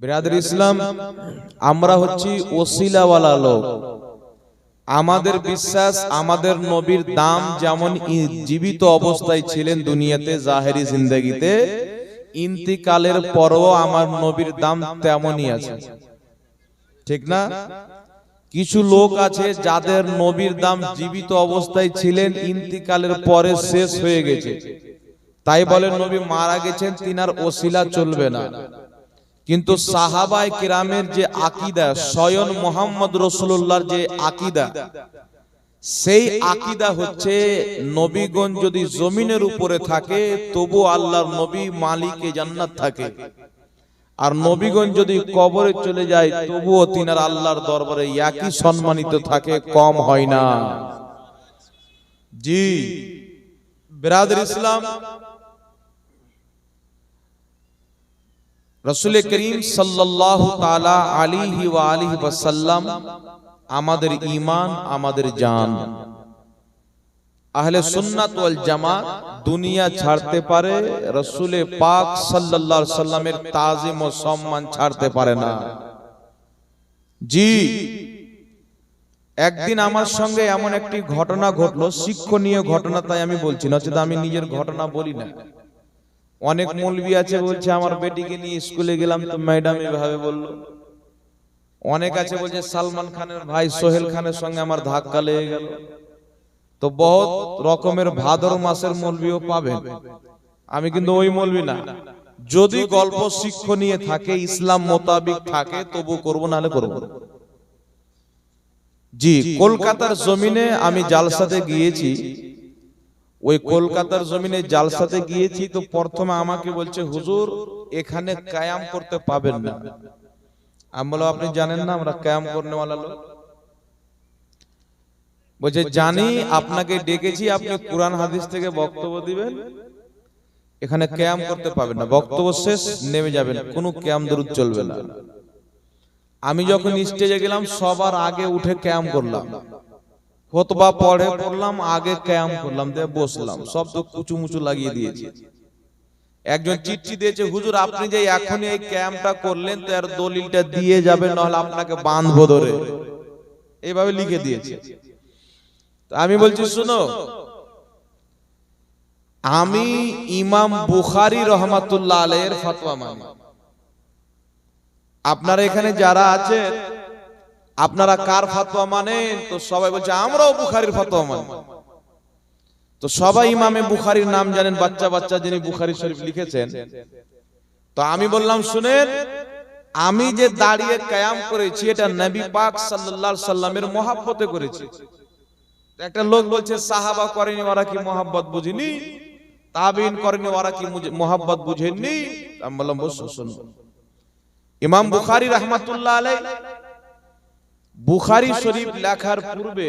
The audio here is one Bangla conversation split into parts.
বিরাদের ইসলাম, আমরা হচ্ছি ওসিলাওয়ালা লোক। আমাদের বিশ্বাস, আমাদের নবীর দাম যেমন জীবিত অবস্থায় ছিলেন দুনিয়াতে জাহেরি জিন্দগিতে, ইন্তিকালের পরও আমার নবীর দাম তেমনই আছে। ঠিক না? কিছু লোক আছে যাদের নবীর দাম জীবিত অবস্থায় ছিলেন, ইন্তিকালের পরে শেষ হয়ে গেছে। তাই বলে নবী মারা গেছেন, তিনার ওসিলা চলবে না। কিন্তু সাহাবাই কিরামের যে আকিদা স্বয়ং মোহাম্মদ রসুল্লাহর যে আকিদা সেই আকিদা হচ্ছে নবীগণ যদি জমিনের উপরে থাকে তবু আল্লাহর নবী মালিকে জান্নাত থাকে। আর নবীগণ যদি কবরে চলে যায় তবুও তিনার আল্লাহর দরবারে একই সম্মানিত থাকে কম হয় না। জি। বিরাদর ইসলাম রসুল করিম সাল্লাল্লাহু তাআলা আলিহি ওয়া আলিহি ওয়াসাল্লাম আমাদের ঈমান, আমাদের জান। আহলে সুন্নাত জামাত দুনিয়া ছাড়তে পারে, রসুলে পাক সাল্লাল্লাহু সাল্লামের তাজিম ও সম্মান ছাড়তে পারে না। জি, একদিন আমার সঙ্গে এমন একটি ঘটনা ঘটলো, শিক্ষণীয় ঘটনা তাই আমি বলছি, নচেত আমি নিজের ঘটনা বলি না। অনেক মৌলবি আছে বলছে আমার বেটিকে নিয়ে স্কুলে গেলাম। তো ম্যাডাম এভাবে বলল। অনেক আছে বলছে সালমান খানের ভাই সোহেল খানের সঙ্গে আমার ধাক্কা লেগে গেল। তো বহুত রকমের ভাদর মাসের মৌলবিও পাবেন। আমি কিন্তু ওই মৌলবি না। যদি গল্প শিক্ষণীয় থাকে ইসলাম মোতাবিক থাকে তবু করব নাহলে করব। জি কলকাতার জমিনে আমি জালসাতে গিয়েছি। ওই কলকাতার জমিনে জালসাতে গিয়েছি তো প্রথমে আমাকে বলছে হুজুর এখানে কায়াম করতে পাবেন না। আমি বলো আপনি জানেন না আমরা কায়াম ওয়ালা লোক। বলছে জানি আপনাকে ডেকেছি আপনি কোরআন হাদিস থেকে বক্তব্য দিবেন। এখানে ক্যাম করতে পাবেন না। বক্তব্য শেষ নেমে যাবেন। কোনো ক্যাম দরুদ চলবে না। আমি যখন স্টেজে গেলাম সবার আগে উঠে ক্যাম করলাম। হতবা পড়ে পড়লাম, আগে ক্যাম করলাম, দিয়ে বসলাম। সব তো কুচু মুচু লাগিয়ে দিয়েছি। একজন চিঠি দিয়েছে, হুজুর, আপনি যে এখনই এই ক্যাম্পটা করলেন, তো দলিলটা দিয়ে যাবেন নাহলে আপনাকে বাঁধবো ধরে। এইভাবে লিখে দিয়েছে। আমি বলছি, শুনো, আমি ইমাম বুখারি রহমাতুল্লাহ আলের ফতোয়া মানি। আপনারা এখানে যারা আছে আপনারা কার ফতোয়া মানেন? তো সবাই বলছে, আমরাও বুখারির ফতোয়া মানি। তো সবাই ইমামে বুখারির নাম জানেন, বাচ্চা বাচ্চা যিনি বুখারি শরীফ লিখেছেন। তো আমি বললাম, শুনেন, আমি যে দাঁড়িয়ে কায়াম করেছি, এটা নবী পাক সাল্লাল্লাহু আলাইহি সাল্লামের মহাব্বতে করেছি। একটা লোক বলছে, সাহাবা করেনি, ওরা কি মহাব্বত বুঝিনি? তাবিন করেনি, ওরা কি মহাব্বত বুঝেননি? আমি বললাম বসো শুনব ইমাম বুখারী রাহমাতুল্লাহ আলাই বুখারী শরীফ লেখার পূর্বে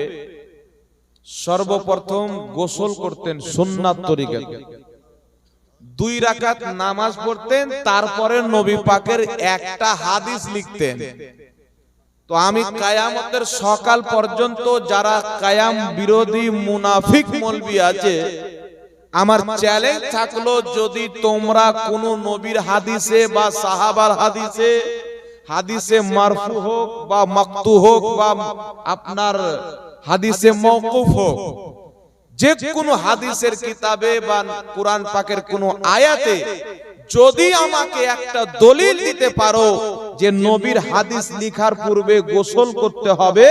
সর্বপ্রথম গোসল করতেন সুন্নাত তরিকাতে দুই রাকাত নামাজ পড়তেন, তারপরে নবী পাকের একটা হাদিস লিখতেন। তো আমি কায়ামতের সকাল পর্যন্ত যারা কায়াম বিরোধী মুনাফিক মলবি আছে, আমার চ্যালেঞ্জ থাকল যদি তোমরা কোনো নবীর হাদিসে বা সাহাবার হাদিসে হাদিসে মারফু হোক বা মাকতু হোক বা আপনার হাদিসে মওকুফ হোক যে কোনো হাদিসের কিতাবে বা কোরআন পাকের কোনো আয়াতে যদি আমাকে একটা দলিল দিতে পারো যে নবীর হাদিস লিখার পূর্বে গোসল করতে হবে,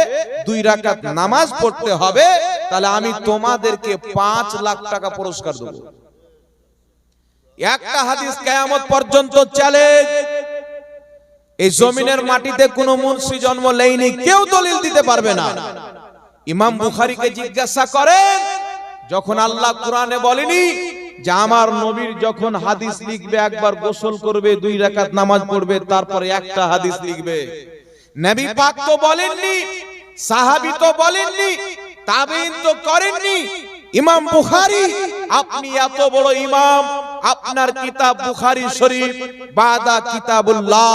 দুই রাকাত নামাজ পড়তে হবে, তাহলে আমি তোমাদেরকে পাঁচ লাখ টাকা পুরস্কার দেব। একটা হাদিস কেয়ামত পর্যন্ত চ্যালেঞ্জ এই জমিনের মাটিতে কোনো মুন্সি জন্ম লেইনি কেউ দলিল দিতে পারবে না। ইমাম বুখারীকে জিজ্ঞাসা করেন, যখন আল্লাহ কোরআনে বলেনি যে আমার নবীর যখন হাদিস লিখবে, একবার গোসল করবে, দুই রাকাত নামাজ পড়বে, তারপরে একটা হাদিস লিখবে। নবী পাক তো বলেননি, সাহাবী তো বলেননি, তাবিন তো করেননি। ইমাম বুখারী, আপনি এত বড় ইমাম আপনার কিতাব বুখারী শরীফ, বাদা কিতাবুল্লাহ,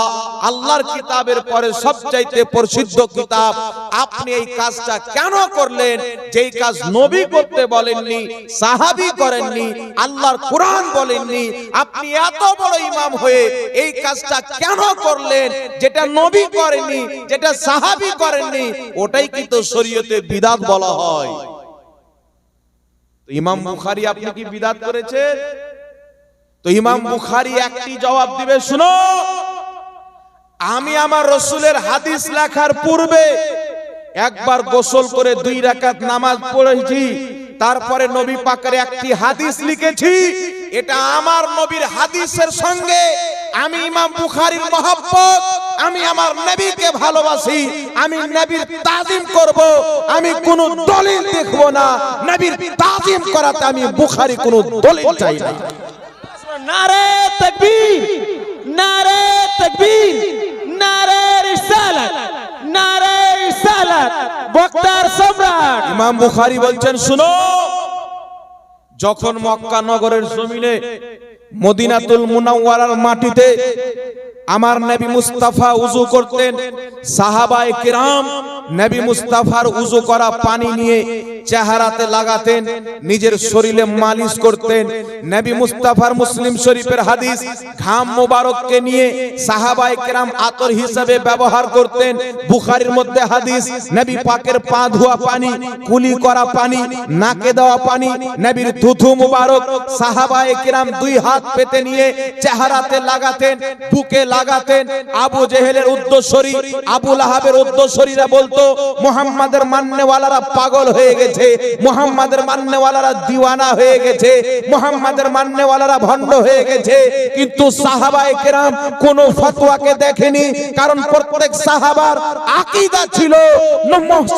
আল্লাহর কিতাবের পরে সবচাইতে প্রসিদ্ধ কিতাব। আপনি এই কাজটা কেন করলেন? যেই কাজ নবী করতে বলেননি, সাহাবী করেননি, আল্লাহর কোরআন বলেননি, আপনি এত বড় ইমাম হয়ে এই কাজটা কেন করলেন? যেটা নবী করেননি, যেটা সাহাবি করেননি, ওটাই কিন্তু শরীয়তে বিদাত বলা হয়। ইমাম বুখারী, আপনি কি বিদাত করেছেন? তো ইমাম বুখারী একটি জবাব দিবে, শুনো, আমি আমার রসুলের হাদিস লেখার পূর্বে একবার গোসল করে দুই রাকাত নামাজ পড়েছি, তারপরে নবী পাকের একটি হাদিস লিখেছি, এটা আমার নবীর হাদিসের সঙ্গে আমি ইমাম বুখারীর মহব্বত, আমি আমার নবীকে ভালোবাসি, আমি নবীর তাজিম করব, আমি কোন দলিল দেখব না, নবীর তাজিম করাতে আমি বুখারি কোন দলিল চাই না। নারে তকবীর নারে তকবীর, নারে রিসালাত নারে রিসালাত, বক্তার সম্রাট। ইমাম বুখারী বলছেন, শুনো, যখন মক্কা নগরের জমিনে মদিনাতুল মুনাওয়ারার মাটিতে আমার নবী মুস্তাফা উজু করতেন, সাহাবায়ে কিরাম নবী মুস্তাফার উজু করা পানি নিয়ে চেহারাতে লাগাতেন, নিজের শরীরে মালিশ করতেন। নবী মুস্তাফার মুসলিম শরীফের হাদিস, ঘাম মোবারককে নিয়ে সাহাবায়ে কিরাম আতর হিসাবে ব্যবহার করতেন। বুখারীর মধ্যে হাদিস, নবী পাকের পা ধোয়া পানি, কুলি করা পানি, নাকে দেওয়া পানি, নবীর থুথু মুবারক, সাহাবায়ে কিরাম দুই হাত পেতে নিয়ে চেহারাতে লাগাতেন, বুকে লাগাতেন আবু জেহেলের উদ্দস্বরী আবু লাহাবের উদ্দস্বরীরা বলতো, মুহাম্মাদের মান্যওয়ালারা পাগল হয়ে গেছে, মুহাম্মাদের মান্যওয়ালারা দিওয়ানা হয়ে গেছে, মুহাম্মাদের মান্যওয়ালারা ভণ্ড হয়ে গেছে। কিন্তু সাহাবায়ে কেরাম কোন ফতোয়াকে দেখেনি, কারণ প্রত্যেক সাহাবার আকীদা ছিল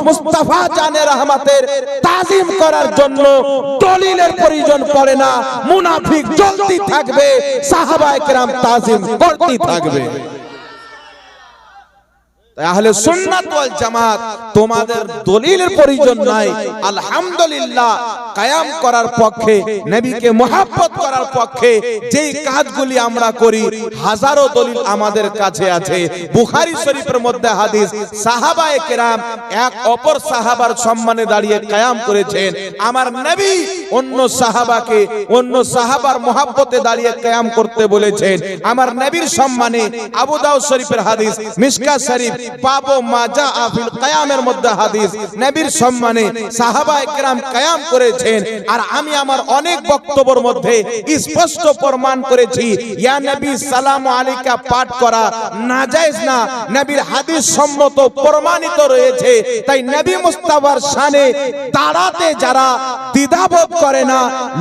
মুস্তাফা জানে রহমাতের তাজিম করার জন্য দলিলের প্রয়োজন পড়ে না, মুনাফিক জ্বলতি থাকবে, সাহাবায়ে কেরাম তাজিম করতে থাকবে। তাহলে সুন্নাত ওয়াল জামাত তোমাদের দলিলের প্রয়োজন নাই। আলহামদুলিল্লাহ, কায়াম করার পক্ষে, নবীকে মহাব্বত করার পক্ষে যেই কাজগুলি আমরা করি, হাজারো দলিল আমাদের কাছে আছে। বুখারী শরীফের মধ্যে হাদিস, সাহাবায়ে কেরাম এক অপর সাহাবার সম্মানে দাঁড়িয়ে কায়াম করেছেন। আমার নবী অন্য সাহাবাকে, অন্য সাহাবার মহাব্বতে দাঁড়িয়ে কায়াম করতে বলেছেন। আমার নবীর সম্মানে আবু দাউদ শরীফের হাদিস মিশকা শরীফ পাবো মাজা আফিল কায়ামের মধ্যে হাদিস। নবীর সম্মানে সাহাবায়ে কেরাম কায়াম করেছেন। আর আমি আমার অনেক বক্তব্যের মধ্যে স্পষ্ট প্রমাণ করেছি, ইয়া নবী সালাম আলাইকা পাঠ করা নাজায়েজ না। নবীর হাদিস সম্মত প্রমাণিত রয়েছে। তাই নবী মুস্তাফার শানে দাঁড়াতে যারা দ্বিধাবোধ করে না,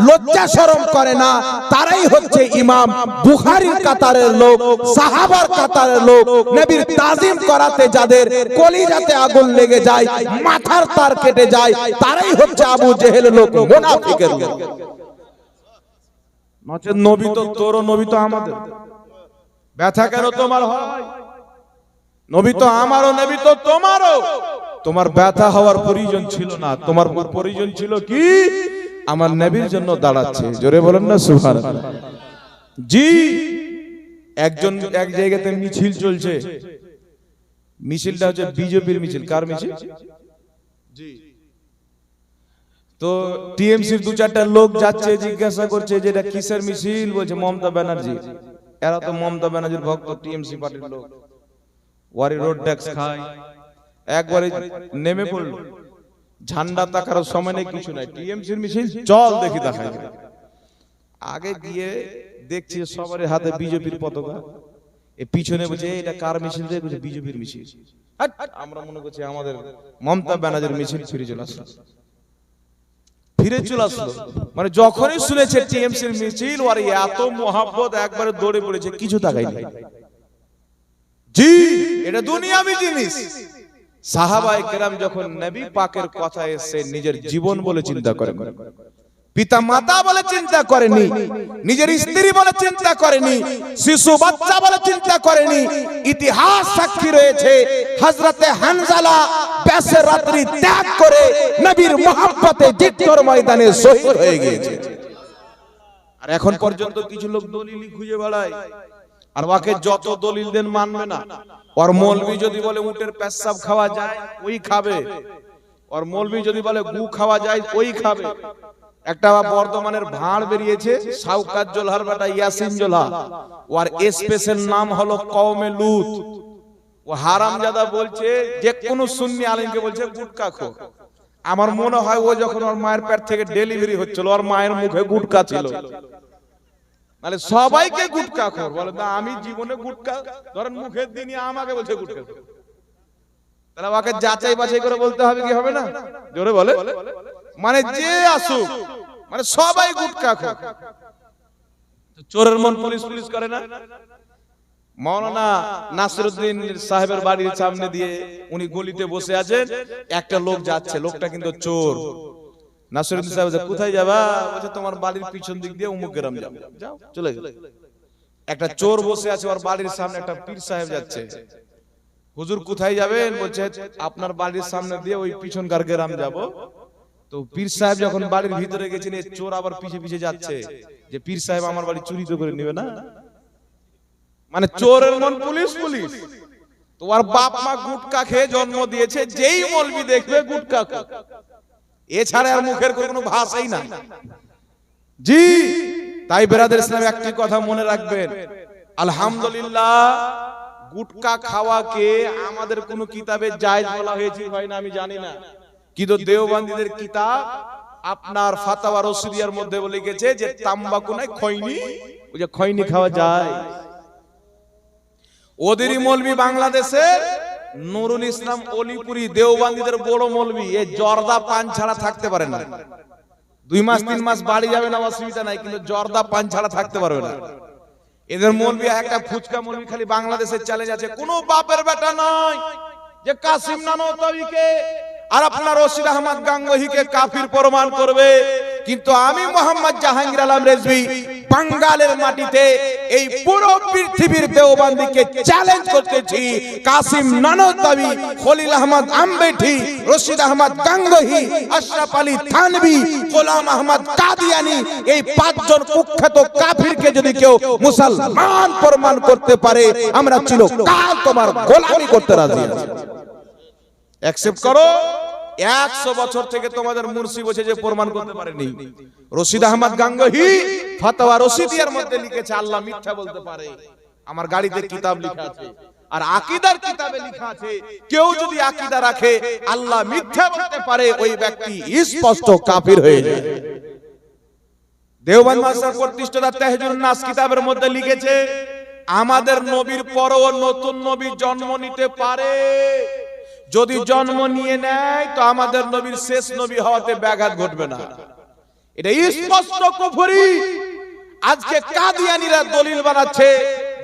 লজ্জা শরম করে না, তারাই হচ্ছে ইমাম। বুখারীর কাতারের লোক, সাহাবার কাতারের লোক, নবীর তাজিম করাতে যাদের কলিজাতে আগুন লেগে যায়, মাথার তার কেটে যায়, তারাই হচ্ছে আবু জেহেল লোক, মুনাফিকের লোক। নচেত নবী তো তোরও নবী তো আমাদের। ব্যথা কেন তোমার হয়? নবী তো আমারও, নবী তো তোমারও। তোমার ব্যথা হওয়ার প্রয়োজন ছিল না। তোমার প্রয়োজন ছিল কি? আমার নবীর জন্য দাঁড়াচ্ছে। জোরে বলেন না সুহান জি একজন এক জায়গাতে মিছিল চলছে। মিছিলটা হচ্ছে বিজেপির মিছিল। কার মিছিল? জি। তো টিএমসির দু চারটা লোক যাচ্ছে জিজ্ঞাসা করছে যে এটা কিসের মিছিল? বলছে মমতা ব্যানার্জি। এরা তো মমতা ব্যানার্জির ভক্ত টিএমসি পার্টির লোক। ওয়ারি রোড ট্যাক্স খায়। একবারে নেমে পড়ল। ঝান্ডা তাকার সময় নেই কিছু নাই। টিএমসির মিছিল চল দেখি দেখাই। আগে গিয়ে দেখছি সবার হাতে বিজেপির পতাকা। এ পিছনে বলছে এটা কার মিছিল রে? বলছে বিজেপির মিছিল। আমরা মনে করছি আমাদের মমতা ব্যানার্জির মিছিল ফিরে চলে আসলো। ফিরে চলে আসলো। মানে যখনই শুনেছে টিএমসির মিছিল ওর এত মোহাব্বত একবারে দৌড়ে পড়েছে কিছু তাকাই নাই জি এটা দুনিয়াবি জিনিস। সাহাবায়ে কেরাম যখন নবী পাকের কথা এসে নিজের জীবন বলে চিন্তা পিতা মাতা বলে চিন্তা করেনি, নিজের স্ত্রী বলে চিন্তা করেনি, শিশু বাচ্চা বলে চিন্তা করেনি, ইতিহাস সাক্ষী রয়েছে, হযরতে হানজালা ব্যাসের রাত্রি ত্যাগ করে নবীর মহব্বতে জিদ্দর ময়দানে শহীদ হয়ে গিয়েছে। আর এখন পর্যন্ত কিছু লোক দলিলই খুঁজে বেড়ায়। আর ওকে যত দলিল দেন মানবে না। ওর মৌলবি যদি বলে উটের পেশাব খাওয়া যায়, ওই খাবে। ওর মৌলবি যদি বলে গু খাওয়া যায়, ওই খাবে। একটা বর্ধমানের ভাঁড় বেরিয়েছে সাউকাত জোলহার বেটা ইয়াসিন জোলহা ওর স্পেসের নাম হলো কওমে লুত। ও হারামজাদা বলছে, যে কোন সুন্নি আলিমকে বলছে, গুটকা খো আমার মনে হয় ও যখন ওর মায়ের পেট থেকে ডেলিভারি হচ্ছিল, ওর মায়ের মুখে গুটকা ছিল। মানে সবাইকে গুটকা খোর বলে না আমি জীবনে গুটকা ধরেন মুখের দিনই আমাকে বলছে গুটকা। তাহলে ওকে যাচাই বাছাই করে বলতে হবে কি হবে না? জোরে বলে। মানে যে আসুক মানে সবাই গুটকা খোর। চোরের মন পুলিশ পুলিশ করে না? মৌলানা নাসিরুদ্দিন সাহেবের বাড়ির সামনে দিয়ে উনি গলিতে বসে আছেন একটা লোক যাচ্ছে লোকটা কিন্তু চোর। নাসিরুদ্দিন সাহেব কোথায় যাবা? বলছে তোমার বাড়ির পিছন দিক দিয়ে অমুক গ্রাম যাও যাও চলে গেল। একটা চোর বসে আছে ওর বাড়ির সামনে একটা পীর সাহেব যাচ্ছে। হুজুর কোথায় যাবেন? বলছে আপনার বাড়ির সামনে দিয়ে ওই পিছনকার গ্রাম যাব? তো পীর সাহেব যখন বাড়ির ভিতরে গেছেন এই চোর আবার পিছে পিছে যাচ্ছে। যে পীর সাহেব আমার বাড়ি চুরি তো করে নেবে না? মানে চোরের মন পুলিশ পুলিশ। তোমার বাপ মা গুটকা খেয়ে জন্ম দিয়েছে যেই মলবি দেখবে গুটকা। এছাড়া আর মুখের কোনো ভাষাই নাই। জি তাই বেরাদের ইসলাম একটি কথা মনে রাখবেন। আলহামদুলিল্লাহ গুটকা খাওয়াকে আমাদের কোন কিতাবে জায়েজ বলা হয়েছে হয় না আমি জানি না। কিন্তু দেওবন্দীদের কিতাব আপনার ফাতাওয়া রসুদিয়ার মধ্যে বলে গেছে যে তাম্বাকু নাই খৈনি। ওই যে খৈনি খাওয়া যায়। ওদেরই মলবি বাংলাদেশে নুরুল ইসলাম অলিপুরি দেওবান্দিদের বড় মলবি। এই জর্দা পান ছাড়া থাকতে পারে না। দুই মাস, তিন মাস বাড়ি যাবে না, অসুবিধা নাই, কিন্তু জর্দা পান ছাড়া থাকতে পারবে না। এদের মলবি একটা ফুচকা মলবি খালি বাংলাদেশের চ্যালেঞ্জ আছে। কোনো বাপের বেটা নয় যে কাসিম নানতাবিকে আর আপনার রশিদ আহমদ গাঙ্গহিকে কাফির প্রমাণ করবে। কিন্তু আমি মোহাম্মদ জাহাঙ্গীর আলম রেজভি বাঙ্গালের মাটিতে এই পুরো পৃথিবীর দেওবান্দিকে চ্যালেঞ্জ করতেছি। কাসিম নানতাবি খলিল আহমদ আম্বেঠি, রশিদ আহমদ গাঙ্গহি, আশরাফ আলী থানভি, গোলাম আহমদ কাদিয়ানি এই পাঁচজন কুখ্যাত কাফিরকে যদি কেউ মুসলমান প্রমাণ করতে পারে, আমরা ছিল কাল তোমার গোলামি করতে রাজি আছি। অ্যাকসেপ্ট করো। একশো বছর থেকে তোমাদের মুর্শি বসে যে প্রমাণ করতে পারেনি। রশিদ আহমদ গাঙ্গহি ফাতাওয়া রশিদিয়ার মধ্যে লিখেছে, আল্লাহ মিথ্যা বলতে পারে। আমার গাড়িতে কিতাব লেখা আছে। আর আকিদার কিতাবে লেখা আছে, কেউ যদি আকিদা রাখে, আল্লাহ মিথ্যা বলতে পারে, ওই ব্যক্তি স্পষ্ট কাফির হয়ে যায়। দেওবন্দ মাস্টার প্রতিষ্ঠাতা তেহজুল নাস কিতাবের মধ্যে লিখেছে, আমাদের নবীর পরও নতুন নবী জন্ম নিতে পারে। যদি জন্ম নিয়ে নেয় তো আমাদের নবীর শেষ নবী হওয়াতে ব্যাঘাত ঘটবে না। এটা স্পষ্ট কুফরি আজকে কাদিয়ানিরা দলিল বানাচ্ছে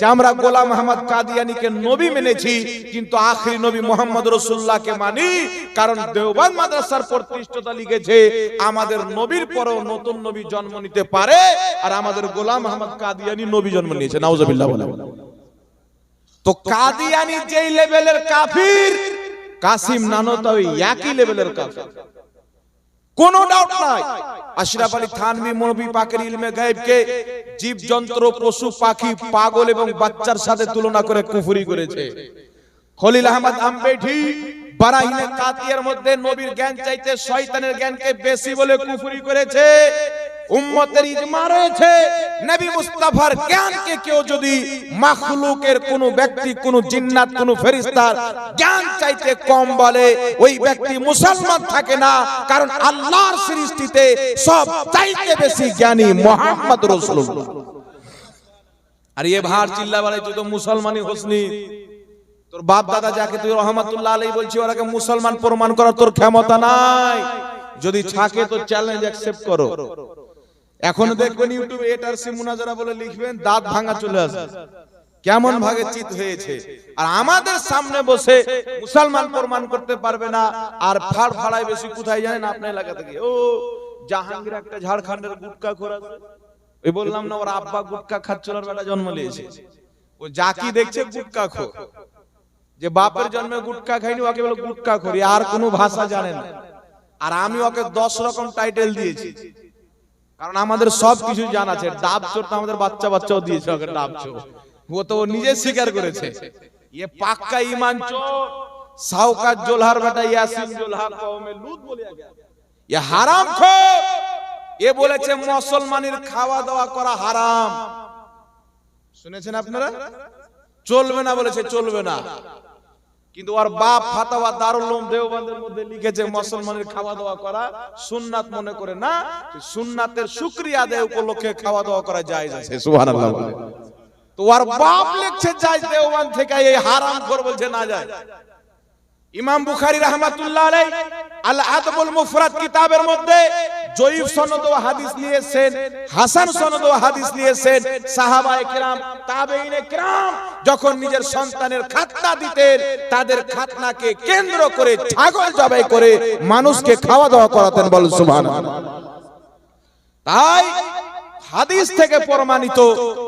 যে আমরা গোলাম আহমদ কাদিয়ানিকে নবী মেনেছি কিন্তু আখরি নবী মোহাম্মদ রসুল্লাহকে মানি কারণ দেওবান মাদ্রাসার প্রতিষ্ঠাতা লিখেছে আমাদের নবীর পরেও নতুন নবী জন্ম নিতে পারে আর আমাদের গোলাম আহমদ কাদিয়ানি নবী জন্ম নিয়েছে নাউজুবিল্লাহ বলে তো কাদিয়ানি যেই লেভেলের কাফির কাসিম নানতাও একই লেভেলের কাফির। কোনো ডাউট নাই। আশরাফ আলী থানভী মৌলভী পাকের ইলমে গায়েবকে জীব যন্ত্র পশু পাখি পাগল এবং বাচ্চার সাথে তুলনা করে কুফরি করেছে। খলিল আহমদ আম্বেঠি বারাহিনে কাতিয়ার মধ্যে নবীর জ্ঞান চাইতে শয়তানের জ্ঞানকে বেশি বলে কুফরি করেছে। উম্মতের ইজমা রয়েছে। নবী মুস্তাফার জ্ঞানকে কেউ যদি মাখলুকের কোন ব্যক্তি, কোন জিন্নাত, কোন ফেরেশতার জ্ঞান চাইতে কম বলে, ওই ব্যক্তি মুসলমান থাকে না। কারণ আল্লাহর সৃষ্টিতে সব চাইতে বেশি জ্ঞানী মোহাম্মদ রাসূলুল্লাহ। আর এ ভার চিল্লা বলে তুই তো মুসলমানই হোসনি তোর বাপ দাদা যাকে তুই রহমাতুল্লাহ আলাই বলছি ওরাকে মুসলমান প্রমাণ করার তোর ক্ষমতা নাই। যদি থাকে তো চ্যালেঞ্জ অ্যাকসেপ্ট করো। এখন দেখবেন ইউটিউবে এটার সি মুনাজারা বলে লিখবেন দাঁত ভাঙা চলে আসবে। কেমন ভাগে চিত হয়েছে। আর আমাদের সামনে বসে মুসলমান প্রমাণ করতে পারবে না আর ফাড় ফাড়ায় বেশি কোথায় জানেন আপনার এলাকা থেকে? ও জাহাঙ্গীর একটা ঝাড়খণ্ডের গুটকা খোরা ওই বললাম না ওর আব্বা গুটকা খাচ্ছিল বেটা জন্ম নিয়েছে। ও জাকি দেখছে গুটকা খো যে বাপের জন্মে গুটকা খাইনি ওকে বলে গুটকা খোরি। আর কোনো ভাষা জানে না। আর আমি ওকে দশ রকম টাইটেল দিয়েছি। কারণ আমাদের সব কিছু জানা আছে। ডাব চোর তো আমাদের বাচ্চা বাচ্চাও দিয়েছে ওকে ডাব চোর। ও তো নিজে স্বীকার করেছে। ये পাক্কা ইমান চোর। সাউকাত জোলহার বেটা ইয়াসিন জোলহা কওমে লুত বলিয়া গয়া ये হারাম খোর। এ বলেছে মুসলমানের খাওয়া দাওয়া করা হারাম। শুনেছেন আপনারা? চলবে না বলেছে চলবে না। কিন্তু ওর বাপ ফাতাওয়া দারুল উলুম দেওবন্দের মধ্যে লিখেছে মুসলমানের খাওয়া দাওয়া করা সুন্নাত মনে করে না সুন্নাতের শুকরিয়া আদায় উপলক্ষে খাওয়া দাওয়া করা জায়েজ আছে। সুবহানাল্লাহ তো ওর বাপ লিখছে জায়েজ দেওবন্দ থেকে এই হারাম করবে বলছে না যায়। ইমাম বুখারী রাহমাতুল্লাহ আলাই আল আদবুল মুফরাদ কিতাবের মধ্যে জয়ীফ সনদ ও হাদিস নিয়েছেন, হাসান সনদ ও হাদিস নিয়েছেন সাহাবায়ে কিরাম তাবেঈনে কিরাম যখন নিজের সন্তানের খাতনা দিতেন, তাদের খাতনাকে কেন্দ্র করে ছাগল জবাই করে মানুষকে খাওয়া দাওয়া করাতেন বল সুবহানাল্লাহ। তাই হাদিস থেকে প্রমাণিত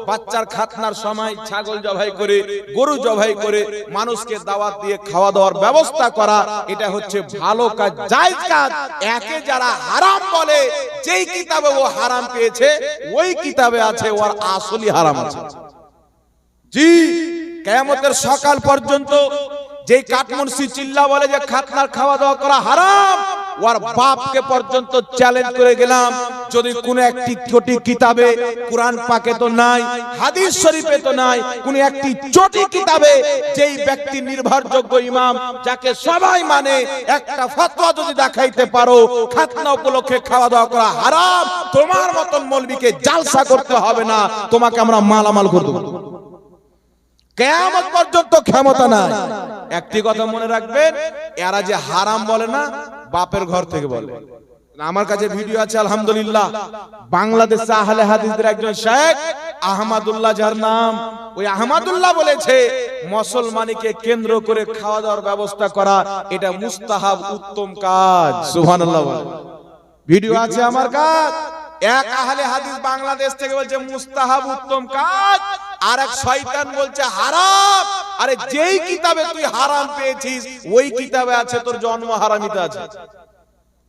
বাচ্চার খাতনার সময় ছাগল জবাই করে গরু জবাই করে মানুষকে দাওয়াত দিয়ে খাওয়া দাওয়ার ব্যবস্থা করা এটা হচ্ছে ভালো কাজ জায়েজ কাজ। একে যারা হারাম বলে যেই কিতাবে ও হারাম পেয়েছে ওই কিতাবে আছে ওর আসলি হারাম আছে। জি কেয়ামতের সকাল পর্যন্ত যেই কাঠমুন্সি চিল্লা বলে যে খাতনার খাওয়া দাওয়া করা হারাম ওর বাপকে পর্যন্ত চ্যালেঞ্জ করে গেলাম। যদি কোন একটি ছোটি কিতাবে কোরআন পাকে তো নাই, হাদিস শরীফে তো নাই, কোন একটি চটি কিতাবে যেই ব্যক্তি নির্ভরযোগ্য ইমাম, যাকে সবাই মানে একটা ফতোয়া যদি দেখাইতে পারো, খাতনা উপলক্ষে খাওয়া দাওয়া করা হারাম, তোমার মতন মৌলবীকে জালসা করতে হবে না, তোমাকে আমরা মালামাল করে দেবো। কেয়ামত পর্যন্ত ক্ষমতা নাই। একটি কথা মনে রাখবেন, এরা যে হারাম বলে না বাপের ঘর থেকে বলে। আমার কাছে ভিডিও আছে আলহামদুলিল্লাহ। বাংলাদেশ আহলে হাদিসদের একজন শেখ আহমদুল্লাহ যার নাম। ওই আহমদুল্লাহ বলেছে মুসলমানিকে কেন্দ্র করে খাওয়া দাওয়ার ব্যবস্থা করা এটা মুস্তাহাব উত্তম কাজ। সুবহানাল্লাহ ভিডিও আছে আমার কাজ এক আহলে হাদিস বাংলাদেশ থেকে বলছে, মুস্তাহাব উত্তম কাজ। আর এক শয়তান বলছে, হারাম। আরে যেই কিতাবে তুই হারাম পেয়েছিস, ওই কিতাবে আছে তোর জন্ম, হারামিতে আছে।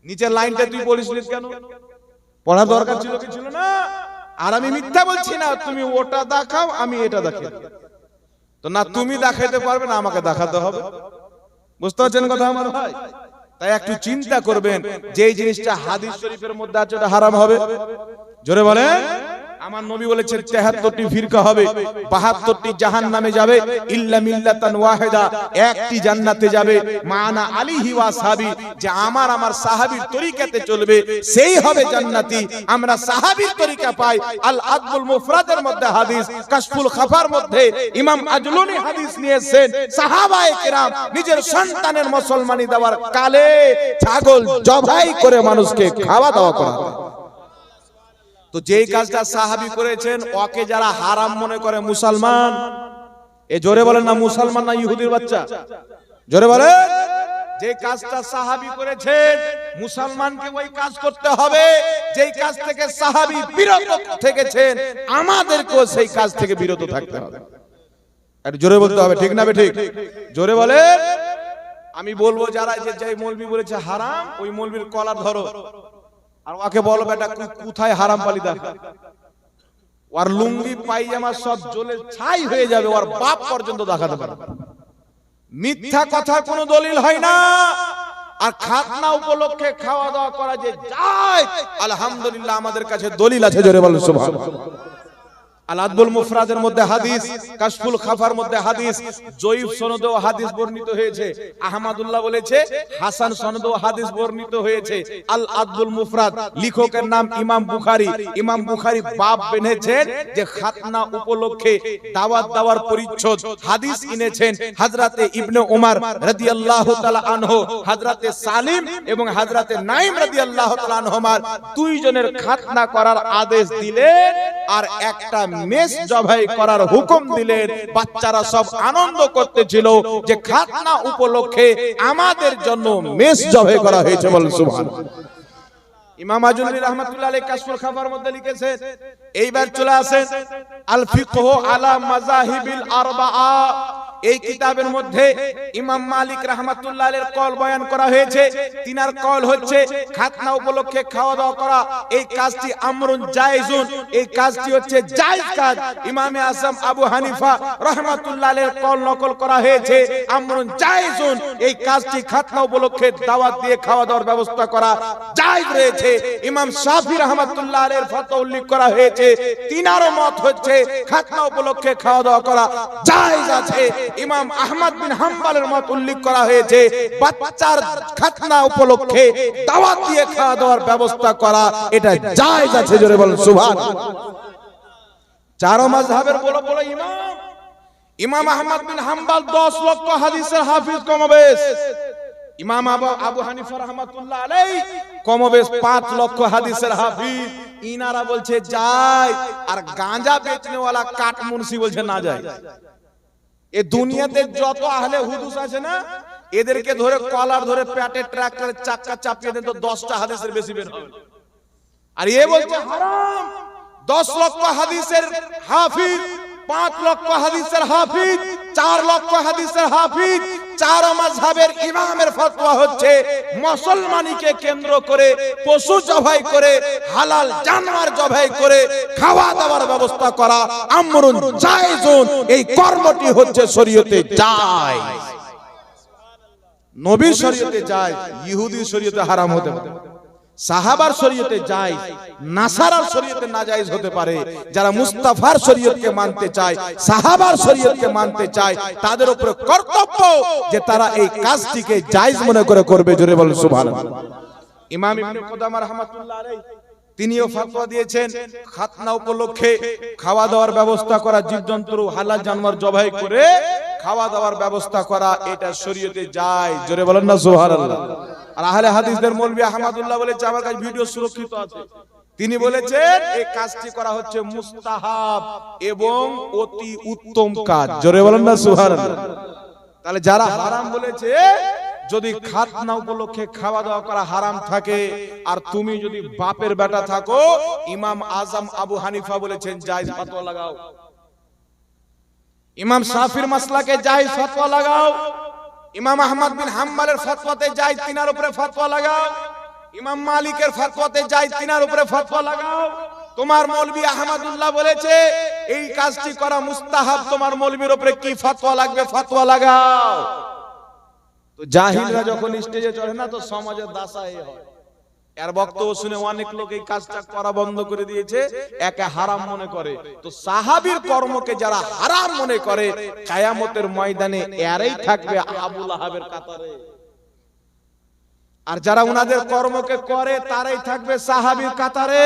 নিচের লাইনটা তুই বলিস কেন? পড়া দরকার ছিল কি ছিল না? আর আমি মিথ্যা বলছি না, তুমি ওটা দেখাও, আমি এটা দেখাই। তো না, তুমি দেখাইতে পারবে না, আমাকে দেখাতে হবে। বুঝতে পারছেন কথা আমার ভাই? তাই একটু চিন্তা করবেন যে জিনিসটা হাদিস শরীফের মধ্যে আছে, ওটা হারাম হবে। জোরে বলেন? আমার নবী বলেছেন, তেহাত্তরটি ফিরকা হবে, বাহাত্তরটি জাহান নামে যাবে, ইল্লা ওয়াহিদা, একটি জান্নাতে যাবে, মানা আলিহি ওয়া সাহাবি, যে আমার আমার সাহাবীর তরিকাতে চলবে, সেই হবে জান্নাতি। আমরা সাহাবীর তরিকা পাই, আল আদবুল মুফরাদের মধ্যে হাদিস, কাশফুল খাফার মধ্যে ইমাম আজলুনি হাদিস নিয়েছেন। সাহাবায়ে কেরাম নিজের সন্তানের মুসলমানি দেওয়ার কালে ছাগল জবাই করে মানুষকে খাওয়া দাওয়া করা তো যেই কাজটা সাহাবি করেছেন, ওকে যারা হারাম মনে করে মুসলমান, এ জোরে বলেন না মুসলমান না ইহুদির বাচ্চা? জোরে বলেন। যে কাজটা সাহাবি করেছেন, মুসলমানকে ওই কাজ করতে হবে। যেই কাজ থেকে সাহাবি বিরত থেকেছেন, আমাদেরকেও সেই কাজ থেকে বিরত থাকতে হবে। একটু জোরে বলতে হবে, ঠিক না ঠিক? জোরে বলে আমি বলব যারা যে যে মৌলবি বলেছে হারাম, ওই মৌলবির কলার ধরো। আর ওকে বলো, বেটা কোথায় হারাম পালি দেখা? ওর লুঙ্গি পাইজামা সব জ্বলে ছাই হয়ে যাবে, ওর বাপ পর্যন্ত দেখাতে পারবে। মিথ্যা কথা কোনো দলিল হয় না। আর খাতনা উপলক্ষে খাওয়া দাওয়া করা যে যায়, আলহামদুলিল্লাহ আমাদের কাছে দলিল আছে, জোরে বলুন, সুবহানাল্লাহ। আল আদবুল মুফরাদের মধ্যে হাদিস, কাশফুল খাফার মধ্যে হাদিস, জয়ীফ সনদেও হাদিস বর্ণিত হয়েছে। আহমদুল্লাহ বলেছে, হাসান সনদেও হাদিস বর্ণিত হয়েছে। আল আদবুল মুফরাদ, লেখকের নাম ইমাম বুখারী। ইমাম বুখারী বাব বেঁধেছেন যে খাতনা উপলক্ষে দাওয়াত দেওয়ার পরিচ্ছদ হাদিস এনেছেন হযরতে ইবনে ওমর রাদিয়াল্লাহু তাআলা আনহু হযরতে সালিম এবং হযরতে নাইম রাদিয়াল্লাহু তাআলা আনহুমার। দুইজনের খাতনা করার আদেশ দিলেন আর একটা মেষ জবাই করার হুকুম দিলেন। বাচ্চারা সব আনন্দ করতেছিল যে খাতনা উপলক্ষে আমাদের জন্য মেস জবাই করা হয়েছে বলেন সুবহান এইবার চলে আসেন, আল ফিকহু আলা মাযাহিবিল আরবাআ। এই কিতাবের মধ্যে ইমাম মালিক রাহমাতুল্লাহ এর কল বয়ান করা হয়েছে। তিনার কল হচ্ছে, খাতনা উপলক্ষে খাওয়া দাওয়া করা। এই কাজটি আমরুন জায়েজুন। এই কাজটি হচ্ছে জায়েজ কাজ। ইমামে আজম আবু হানিফা রাহমাতুল্লাহ এর কল নকল করা হয়েছে। আমরুন জায়েজুন। এই কাজটি খাতনা উপলক্ষে দাওয়াত দিয়ে খাওয়া দাওয়ার ব্যবস্থা করা জায়েজ রয়েছে। ইমাম শাফি রাহমাতুল্লাহ এর ফতোয়া উল্লেখ করা হয়েছে। তিনারও মত হচ্ছে, খাতনা উপলক্ষে খাওয়া দাওয়া করা জায়েজ আছে। ইমাম আহমদ বিন হাম্বলের মত উল্লেখ করা হয়েছে, বাচ্চার খাতনা উপলক্ষে দাওয়াত দিয়ে খাওয়া দাওয়ার ব্যবস্থা করা, এটা জায়েজ আছে জোরে বলেন, সুবহানাল্লাহ। চারো মাযহাবের বড় বড় ইমাম। ইমাম আহমদ বিন হাম্বল 10 লক্ষ হাদিসের হাফিজ, কমবেশ। ইমাম আবু আবু হানিফা রহমাতুল্লাহ আলাই কমবেশ 5 লক্ষ হাদিসের হাফিজ। ইনারা বলছে যায় আর গাঁজা বেচনেওয়ালা কাট মুন্সি বলছে, না যায় এ দুনিয়াতে যত আহলে হুদুস আছে না, এদেরকে ধরে কলার ধরে প্যাটে ট্রাক্টরের চাকা চাপিয়ে দেন তো 10টা হাদিসের বেশি বের হবে। আর এ বলছে হারাম। দশ লক্ষ হাদিসের হাফিজ পাঁচ লক্ষ হাদিসের হাফিজ, চার লক্ষ হাদিসের হাফিজ, চার মাযহাবের ইমামের ফতোয়া হচ্ছে, মুসলমানিকে কেন্দ্র করে, পশু জবাই করে, হালাল জানোয়ার জবাই করে, খাওয়া দাওয়ার ব্যবস্থা করা আমরুন জায়েজুন, এই কর্মটি হচ্ছে শরীয়তে যায়। নবীর শরীয়তে যায় ইহুদি শরীয়তে হারাম হতে পারে। সাহাবার শরীয়তে যায়, নাসারার শরীয়তে নাজায়েজ হতে পারে। যারা মুস্তাফার শরীয়তকে মানতে চায়, সাহাবার শরীয়তকে মানতে চায়, তাদের উপরে কর্তব্য যে তারা এই কাজটিকে জায়েজ মনে করে করবে। জোরে বলেন, সুবহানাল্লাহ। ইমাম ইবনে কুদামা রাহমাতুল্লাহ আলাইহি তিনিও ফতোয়া দিয়েছেন খাতনা উপলক্ষে খাওয়া দাওয়ার ব্যবস্থা করা জীবজন্তু হালাল জানোয়ার জবাই করে খাওয়া দাওয়ার ব্যবস্থা করা এটা শরীয়তে যায়। জোরে বলেন না সুবহানাল্লাহ। আর আহলে হাদিসদের মৌলভী আহমদুল্লাহ বলেছে আমার কাছে ভিডিও সুরক্ষিত আছে। তিনি বলেছেন এই কাজটি করা হচ্ছে মুস্তাহাব এবং অতি উত্তম কাজ। জোরে বলেন না সুবহানাল্লাহ। তাহলে যারা হারাম বলেছে যদি খাতনা উপলক্ষে খাওয়া দাওয়া করা হারাম থাকে, আর তুমি যদি বাপের বেটা থাকো, ইমাম আজম আবু হানিফা বলেছেন, জায়েজ ফতোয়া লাগাও। ইমাম সাফির মাসলাকে জায়েজ ফতোয়া লাগাও। ইমাম আহমদ বিন হাম্বলের ফতোয়াতে জায়েজ তিনার উপরে ফতোয়া লাগাও। ইমাম মালিকের ফতোয়াতে জায়েজ তিনার উপরে ফতোয়া লাগাও। তোমার মৌলবি আহমদুল্লাহ বলেছে, এই কাজটি করা মুস্তাহাব। তোমার মৌলবির উপরে কি ফতোয়া লাগবে? ফতোয়া লাগাও। তো জাহিলরা যখন স্টেজে চড়ে না তো সমাজের দাসা এ হয়। এর বক্তব্য শুনে অনেক লোক এই কাজটা করা বন্ধ করে দিয়েছে একে হারাম মনে করে। তো সাহাবীর কর্মকে যারা হারাম মনে করে কায়ামতের ময়দানে এরাই থাকবে আবুল আহাবের কাতারে। আর যারা উনাদের কর্মকে করে তারাই থাকবে সাহাবীর কাতারে।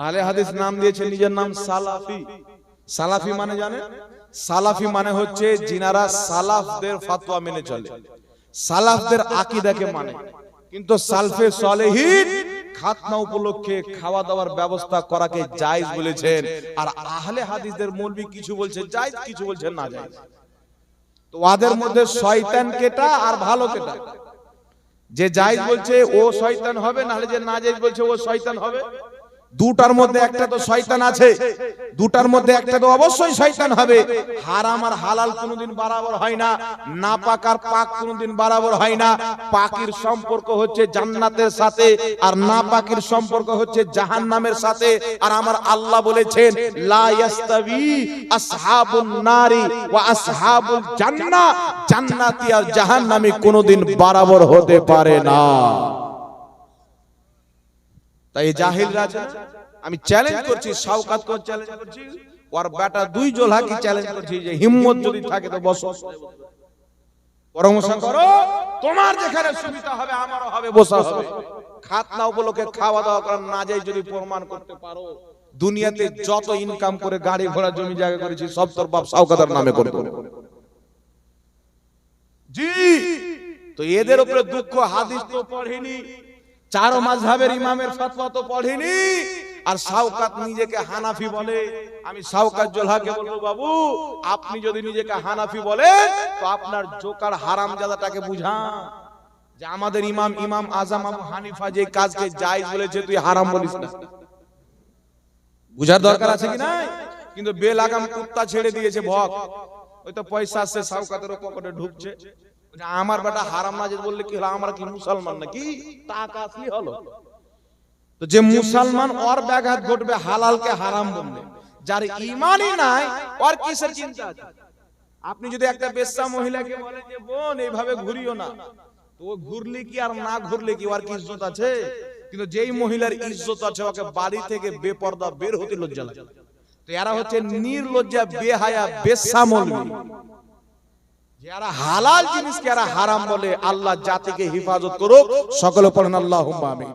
আহলে হাদিস নাম দিয়েছে নিজের নাম সালাফি। সালাফি মানে জানেন সালাফি মানে হচ্ছে জিনারা সালাফদের ফাতোয়া মেনে চলে। সালাফদের আকীদাকে মানে। কিন্তু সালফে সলেহিন খাতনা উপলক্ষে খাওয়া দাওয়ার ব্যবস্থা করাকে জায়েজ বলেছেন। আর আহলে হাদিসদের মৌলবি কিছু বলছে, জায়েজ কিছু বলছে, না জায়েজ। তো ওদের মধ্যে শয়তান কেটা আর ভালো কেটা? যে জায়েজ বলছে ও শয়তান হবে, নাহলে যে না জায়েজ বলছে ও শয়তান হবে? দুটার মধ্যে একটা তো শয়তান আছে। দুটার মধ্যে একটা তো অবশ্যই শয়তান হবে। হারাম আর হালাল কোনোদিন বরাবর হয় না। না পাক আর পাক কোনোদিন বরাবর হয় না। পাকির সম্পর্ক হচ্ছে জান্নাতের সাথে আর না পাকির সম্পর্ক হচ্ছে জাহান্নামের সাথে। আর আমার আল্লাহ বলেছেন, লা ইয়াস্তাবি আসহাবুন নারি ওয়া আসহাবুল জান্নাহ। জান্নাতি আর জাহান্নামী কোনোদিন বরাবর হতে পারে না। তাই এই জাহিলরা আছে আমি চ্যালেঞ্জ করছি শাওকাত কর চ্যালেঞ্জ করছি। ওর বেটা দুই জোলহাকি চ্যালেঞ্জ করছি যে হিম্মত যদি থাকে তো বসো। পরামর্শ করো, তোমার যেখানে সুবিধা হবে, আমারও হবে, বসা হবে। খাতনা উপলক্ষে খাওয়া দাওয়া করার না যাই যদি প্রমাণ করতে পারো। দুনিয়াতে যত ইনকাম করে গাড়ি ঘোড়া, জমি জায়গা করেছি, সব তোর বাপ শাওকাতার নামে হবে জি, তো এদের উপরে দুঃখ, হাদিস তো পড়েনি। চারো মাঝহাবের ইমামের ফতোয়া তো পড়েনি। আর সাউকাত নিজেকে হানাফি বলে। আমি সাউকাত জোলহাকে বলব, বাবু, আপনি যদি নিজেকে হানাফি বলেন, তো আপনার জোকার হারাম জাদাটাকে বুঝান। যে আমাদের ইমাম ইমাম আজম আবু হানিফা যে কাজকে জায়েজ বলেছে, তুই হারাম বলিস না। বুঝার দরকার আছে কি নাই? কিন্তু বেলাগাম কুত্তা ছেড়ে দিয়েছে, ভক। ওই তো পয়সা আসছে সাউকাতের পকেটে ঢুকছে। আমার বেটা হারাম না যে বললে কি হলো? আমরা কি মুসলমান নাকি? টাকা আসলি হলো। তো যে মুসলমান ওর ব্যাঘাত ঘটবে হালালকে হারাম বললে। যার ইমানই নাই ওর কিসের চিন্তা আছে? আপনি যদি একটা বেশ্যা মহিলাকে বলেন যে বোন এইভাবে ঘুরিও না। তো ও ঘুরলে কি আর না ঘুরলে কি? ওর কি ইজ্জত আছে? কিন্তু যেই মহিলার ইজ্জত আছে ওকে বাড়ি থেকে বেপর্দা বের হতে লজ্জা লাগে। তো এরা হচ্ছে নির্লজ্জা বেহায়া বেশ্যা মৌলবি। যারা হালাল জিনিসকে যারা হারাম বলে আল্লাহ জাতিকে হেফাজত করুক সকলে পড়েন আল্লাহ আমিন।